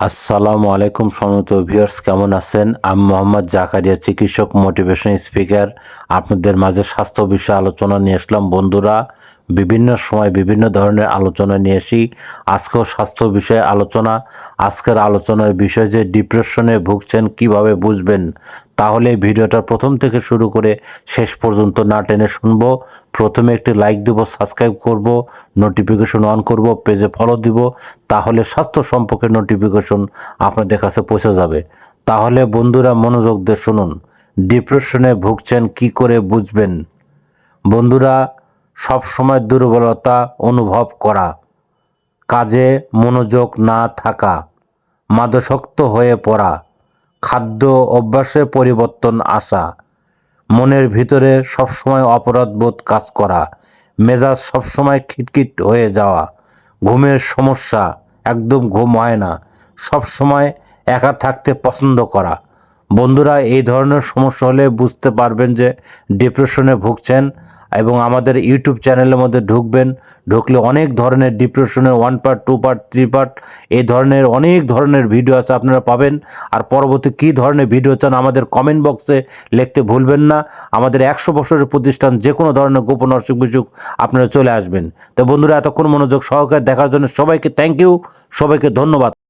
আসসালামু আলাইকুম সমত ভিউয়ার্স কেমন আছেন? আমি মোহাম্মদ জাকারিয়া, চিকিৎসক মোটিভেশন স্পিকার আপনাদের মাঝে স্বাস্থ্য বিষয়ে আলোচনা নিয়ে আসলাম। বন্ধুরা বিভিন্ন সময় বিভিন্ন ধরনের আলোচনা নিয়ে আসি। আজকেও স্বাস্থ্য বিষয়ে আলোচনা। আজকের আলোচনার বিষয় যে ডিপ্রেশনে ভুগছেন, কীভাবে বুঝবেন? তাহলে ভিডিওটা প্রথম থেকে শুরু করে শেষ পর্যন্ত না টেনে শুনব। প্রথমে একটি লাইক দেবো, সাবস্ক্রাইব করব, নোটিফিকেশন অন করব, পেজে ফলো দিব, তাহলে স্বাস্থ্য সম্পর্কে নোটিফিকেশন আপনাদের কাছে পৌঁছে যাবে। তাহলে বন্ধুরা মনোযোগ দিয়ে শুনুন। ডিপ্রেশনে ভুগছেন, কি করে বুঝবেন? বন্ধুরা সব সময় দুর্বলতা অনুভব করা। কাজে মনোযোগ না থাকা মাদশক্ত হয়ে পড়া, খাদ্য অভ্যাসে পরিবর্তন আসা, মনের ভিতরে সবসময় অপরাধবোধ কাজ করা, মেজাজ সবসময় খিটখিট হয়ে যাওয়া, ঘুমের সমস্যা, একদম ঘুম হয় না, সবসময় একা থাকতে পছন্দ করা বন্ধুরা, এই ধরনের সমস্যা হলে বুঝতে পারবেন যে ডিপ্রেশনে ভুগছেন এবং আমাদের ইউটিউব চ্যানেলের মধ্যে ঢুকবেন। ঢুকলে অনেক ধরনের ডিপ্রেশনের one part two part three part এই ধরনের অনেক ধরনের ভিডিও আছে আপনারা পাবেন। আর পরবর্তী কী ধরনের ভিডিও চান আমাদের কমেন্ট বক্সে লিখতে ভুলবেন না। আমাদের একশো বছরের প্রতিষ্ঠান যে কোনো ধরনের গোপন অসুখ বিসুখ আপনারা চলে আসবেন। তো বন্ধুরা, এতক্ষণ মনোযোগ সহকারে দেখার জন্য সবাইকে থ্যাংক ইউ সবাইকে ধন্যবাদ।